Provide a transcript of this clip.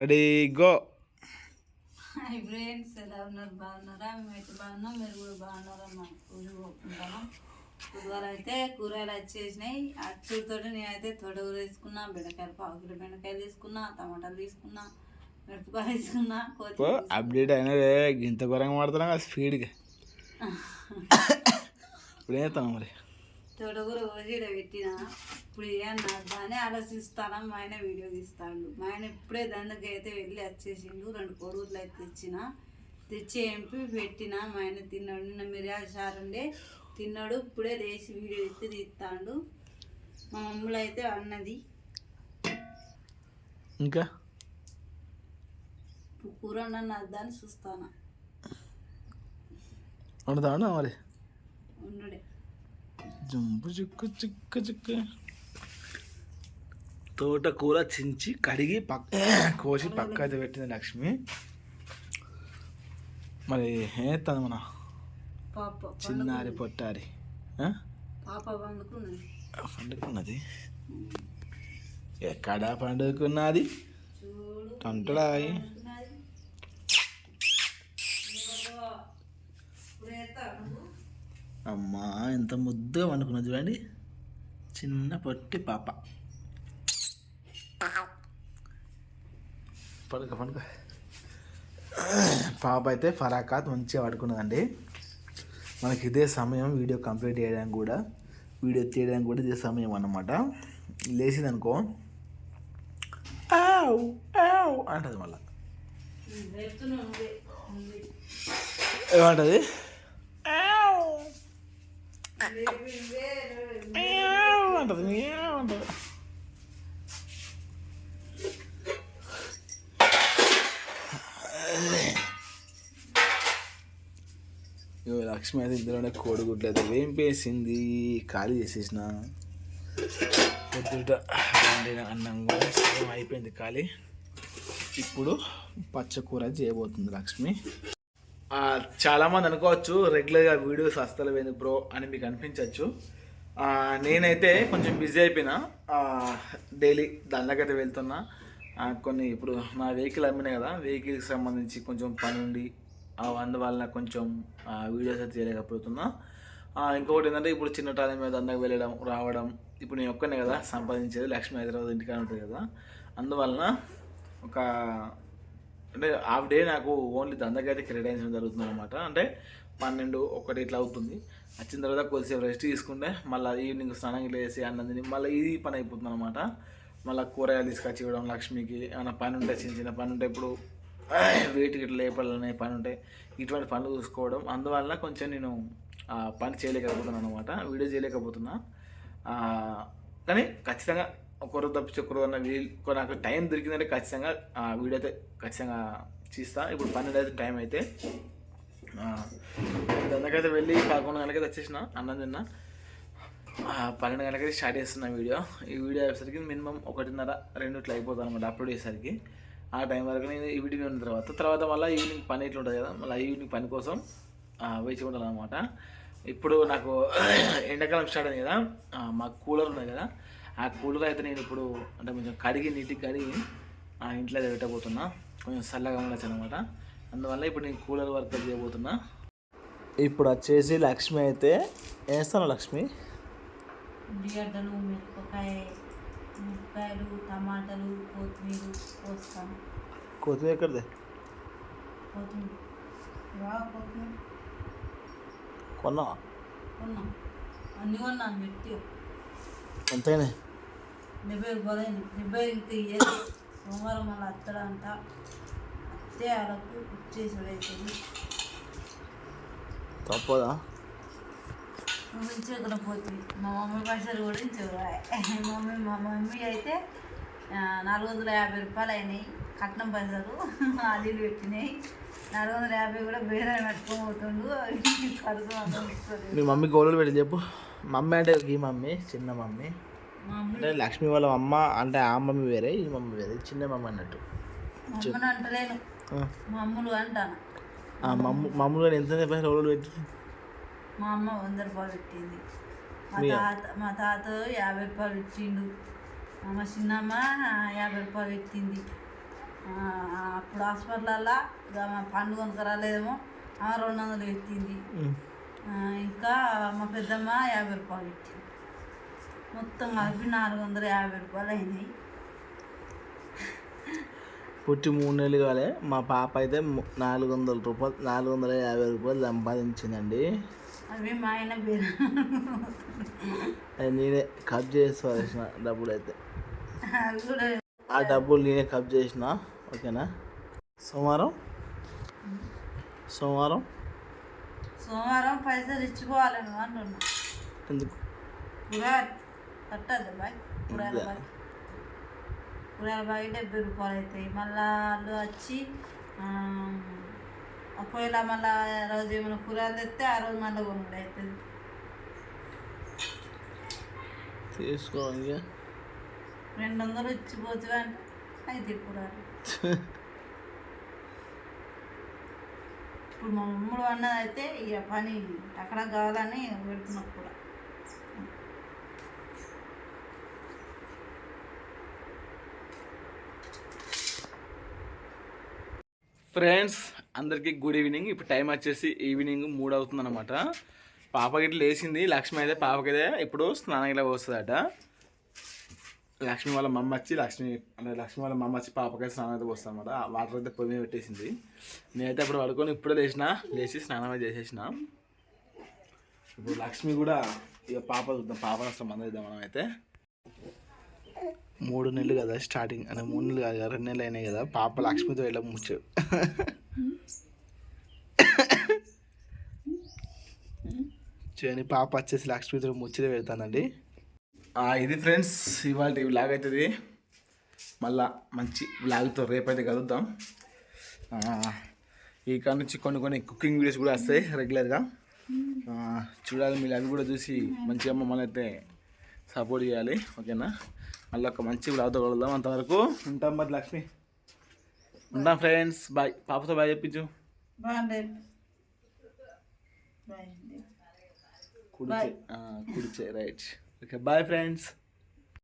Ready go. Hi friends ఎలా ఉన్నారు? బాగున్నారా? మేమైతే బాగున్నాం మీరు కూడా బాగున్నారా? మా ఊరు పోతుంటాను కూరగాయలు అయితే కూరగాయలు వచ్చేసినాయి. అచ్చుతో నేనైతే తొడగూర తీసుకున్నా బెండకాయలు పావు కిలో బెండకాయలు తీసుకున్నా టమాటాలు తీసుకున్నా మిరపకాయలు తీసుకున్నా అప్డేట్ అయినా ఇంత ఘోరంగా మాడుతున్నా స్పీడ్గా. ఇప్పుడు ఏం మరి? తొడగూర కోసి పెట్టిన. ఇప్పుడు ఏమన్నా దాన్ని ఆలోచిస్తానా? మా ఆయన వీడియో తీస్తాడు. మా ఆయన ఇప్పుడే దండకి అయితే వెళ్ళి వచ్చేసిండు రెండు కొడుగులు అయితే తెచ్చిన. తెచ్చి ఎంపి పెట్టిన. మా ఆయన తిన్నాడు. నిన్న మిరియాల చారు ఉండే. తిన్నాడు. ఇప్పుడే లేచి వీడియో ఎత్తి తీస్తాడు. మా మమ్మల్ని అయితే అన్నది. ఇంకా? కూర నన్ను అద్దాన్ని చూస్తాను. వండుతా మరి? ఉండుడే జంపు చిక్కు చిక్కు చిక్కు తోటకూర చించి కడిగి పక్క కోసి పక్క అయితే పెట్టింది లక్ష్మి. మరి ఏస్తాను మన పాప చిన్నారి పొట్టారి. పండుకున్నది. ఎక్కడ పండుకున్నది? చూడు తంటడాయి వండుకున్నది. ఇప్పుడు ఎత్తా నువ్వు అమ్మా ఎంత ముద్దుగా పండుకున్నది చూడండి. చిన్న పొట్టి పాప. పడుక పడుక. పాప అయితే ఫరాకాత్ మంచిగా పడుకున్నదండి. మనకి ఇదే సమయం వీడియో కంప్లీట్ చేయడానికి కూడా వీడియో తీయడానికి కూడా ఇదే సమయం అన్నమాట. లేచింది అనుకో ఆవ్ ఆవ్ అంటది మళ్ళీ. ఏమంటది? అంటది అంటది లక్ష్మి అయితే ఇందులోనే కోడిగుడ్లు అయితే వేంపేసింది. ఖాళీ చేసేసిన. పొద్దుట వండిన అన్నం కూడా సేమ్ అయిపోయింది ఖాళీ. ఇప్పుడు పచ్చకూర చేయబోతుంది లక్ష్మి. చాలామంది అనుకోవచ్చు రెగ్యులర్గా వీడియోస్ అస్తలు పోయింది బ్రో అని మీకు అనిపించవచ్చు నేనైతే కొంచెం బిజీ అయిపోయినా డైలీ దండకైతే వెళ్తున్నా. కొన్ని ఇప్పుడు నా వెహికల్ అమ్మినాయి కదా వెహికల్కి సంబంధించి కొంచెం పని ఉండి అందువలన అందువల్ల కొంచెం వీడియోస్ అయితే చేయలేకపోతున్నా. ఇంకొకటి ఏంటంటే ఇప్పుడు చిన్న టైం మీద దండకు వెళ్ళడం రావడం ఇప్పుడు నేను ఒక్కనే కదా సంపాదించేది లక్ష్మీ హైదరాబాద్ ఇంటికాడ ఉంటుంది కదా. అందువలన ఒక అంటే హాఫ్ డే నాకు ఓన్లీ దందకైతే కేటాయించడం జరుగుతుంది అనమాట అంటే పన్నెండు ఒకటి ఇట్లా అవుతుంది. వచ్చిన తర్వాత కొద్దిసేపు రెస్ట్ తీసుకుంటే మళ్ళీ ఈవినింగ్ స్నానం ఇట్లా చేసి అన్నం తిని మళ్ళీ ఇది పని అయిపోతుంది అనమాట మళ్ళీ కూరగాయలు తీసుకొచ్చి ఇవ్వడం లక్ష్మికి ఏమైనా పని ఉంటే చిన్న చిన్న పని ఉంటే ఇప్పుడు వెయిట్కి ఇట్లా లేపాలనే పని ఉంటే ఇటువంటి పనులు చూసుకోవడం. అందువల్ల కొంచెం నేను ఆ పని చేయలేకపోతున్నాను అనమాట వీడియో చేయలేకపోతున్నా. కానీ ఖచ్చితంగా ఒకరు తప్పించి ఒకరు అన్న వీలు నాకు టైం దొరికిందంటే ఖచ్చితంగా ఆ వీడియో అయితే ఖచ్చితంగా తీస్తా. ఇప్పుడు పన్నెండు అయితే టైం అయితే. దానికైతే వెళ్ళి పదకొండు గంటలకైతే వచ్చేసిన అన్నం తిన్న. పన్నెండు గంటలకైతే స్టార్ట్ చేస్తున్నా వీడియో. ఈ వీడియో అయ్యేసరికి మినిమం ఒకటిన్నర రెండు ఇట్లా అయిపోతుంది అనమాట అప్లోడ్ చేసేసరికి. ఆ టైం వరకు నేను ఈ వీడియో ఉన్న తర్వాత తర్వాత మళ్ళీ ఈవినింగ్ పని ఇట్లా ఉంటుంది కదా మళ్ళీ ఈవినింగ్ పని కోసం వేచి ఉంటాను అనమాట ఇప్పుడు నాకు ఎండాకాలం స్టార్ట్ అయింది కదా మాకు కూలర్ ఉన్నది కదా ఆ కూలర్ అయితే నేను ఇప్పుడు అంటే కొంచెం కడిగి నీటికి కడిగి ఆ ఇంట్లో పెట్టబోతున్నా. కొంచెం చల్లగా ఉండొచ్చు అనమాట అందువల్ల ఇప్పుడు నేను కూలర్ వర్క్ చేయబోతున్నా. ఇప్పుడు వచ్చేసి లక్ష్మి అయితే వేస్తాను లక్ష్మి? ఉల్లిగడ్డలు మిరపకాయ మిరపకాయలు టమాటాలు కొత్తిమీర పోస్తాను కొత్తిమీర ఎక్కడిదే? కొత్తిమీర. కొన్నావా? కొన్నాం. అన్నీ కొన్నాను పెట్టి రూపాయలు డెబ్బై ఇంక ఇయ్యదు సోమవారం మళ్ళీ అత్తడంట. అత్తే వాళ్ళకు ఇచ్చేసి అవుతుంది తప్పదా? నువ్వు ఇచ్చేయకపోతుంది మా మమ్మీ పైసలు కూడా ఇచ్చేవాయి మా మమ్మీ మా మమ్మీ అయితే నాలుగు వందల యాభై రూపాయలు అయినాయి. కట్నం పైసలు అది పెట్టినాయి. నాలుగు వందల యాభై కూడా వేరే పెట్టుకోబోతుండు కడుపు మీ మమ్మీ గోళలు పెట్టి చెప్పు. మమ్మీ అంటే ఈ మమ్మీ చిన్న మమ్మీ. అంటే లక్ష్మి వాళ్ళ అమ్మ అంటే ఆ మమ్మీ వేరే ఈ మమ్మీ వేరే చిన్న మమ్మీ అన్నట్టు. మా అమ్మని అంటలేను. ఆ. మా అమ్ములు అంటాను. మమ్మ మమ్మల్ని ఎంత పైసలు గోళలు పెట్టి మా అమ్మ వంద రూపాయలు పెట్టింది. మా తాత మా తాత యాభై రూపాయలు ఇచ్చిండు మా చిన్నమ్మ యాభై రూపాయలు పెట్టింది. ఆ, ఇప్పుడు హాస్పిటల్లో మా పండు కొనుక్కరాలేదేమో ఆమె రెండు వందలు పెట్టింది. ఇంకా మా పెద్దమ్మ యాభై రూపాయలు పెట్టింది. మొత్తం కలిపి నాలుగు వందల యాభై రూపాయలు అయినాయి పుట్టి మూడు నెలలు కాలే మా పాప అయితే నాలుగు వందల రూపాయలు నాలుగు వందల యాభై రూపాయలు సంపాదించిందండి. అవి మా ఆయన నేనే కట్ చేసి పడేసిన డబ్బులు అయితే ఆ డబ్బులు నేనే కట్ చేసిన ఓకేనా? సోమవారం? సోమవారం? సోమవారం పైసలు ఇచ్చిపోవాలి నువ్వు అంటున్నా ఎందుకు కట్టద్దు బాయ్. కూరగాయల బాయ్. కూరగాయల బాయ్ డెబ్బై రూపాయలు అవుతాయి మళ్ళా వాళ్ళు వచ్చి ఒకవేళ మళ్ళా రోజు ఏమైనా కూరగాయలు తెస్తే ఆ రోజు మళ్ళీ కొనుగోలు అవుతుంది రెండు వందలు ఇచ్చిపోతుంది అంటే అయితే కూరగాయలు. ఇప్పుడు మా అన్నది అయితే ఇక పని అక్కడ కావాలని పెడుతున్నాం కూడా ఫ్రెండ్స్ అందరికీ గుడ్ ఈవినింగ్. ఇప్పుడు టైం వచ్చేసి ఈవినింగ్ మూడు అవుతుంది అనమాట పాపకి ఇట్లా లేచింది. లక్ష్మి అయితే పాపకైతే ఇప్పుడు స్నానం ఇలా పోస్తుందట. లక్ష్మి వాళ్ళ మమ్మ వచ్చి లక్ష్మి అంటే లక్ష్మి వాళ్ళ మమ్మ వచ్చి పాపకైతే స్నానం అయితే పోస్తుంది అనమాట వాటర్ అయితే పొయ్యి మీద పెట్టేసింది. నేనైతే అప్పుడు పడుకొని ఇప్పుడే లేచిన లేచి స్నానం అయితే చేసేసిన. ఇప్పుడు లక్ష్మి కూడా ఇక పాప చూద్దాం. పాప వస్తాం మంది ఇద్దాం మనం అయితే. మూడు నెలలు కదా స్టార్టింగ్. అంటే మూడు నెలలు కాదు కదా, రెండు నెలలు అయినాయి కదా. పాప లక్ష్మితో వెళ్ళ ముచ్చాడు చూడండి పాప వచ్చేసి లక్ష్మితో ముచ్చట పెడతానండి. ఆ, ఇది ఫ్రెండ్స్ ఇవాళ బ్లాగ్ అవుతుంది మళ్ళా మంచి బ్లాగ్తో రేపైతే కలుద్దాం. ఈ కాడ నుంచి కొన్ని కొన్ని కుకింగ్ వీడియోస్ కూడా వస్తాయి రెగ్యులర్గా. చూడాలి మీరు అవి కూడా చూసి మంచిగా మమ్మల్ని అయితే సపోర్ట్ చేయాలి ఓకేనా? మళ్ళీ ఒక మంచి వ్లాగ్తో కలుద్దాం అంతవరకు. ఉంటాం మరి లక్ష్మి. ఉంటాం ఫ్రెండ్స్. బాయ్. పాపతో బాయ్ చెప్పించు. కుడిచే. కుడిచే. రైట్. Okay bye friends.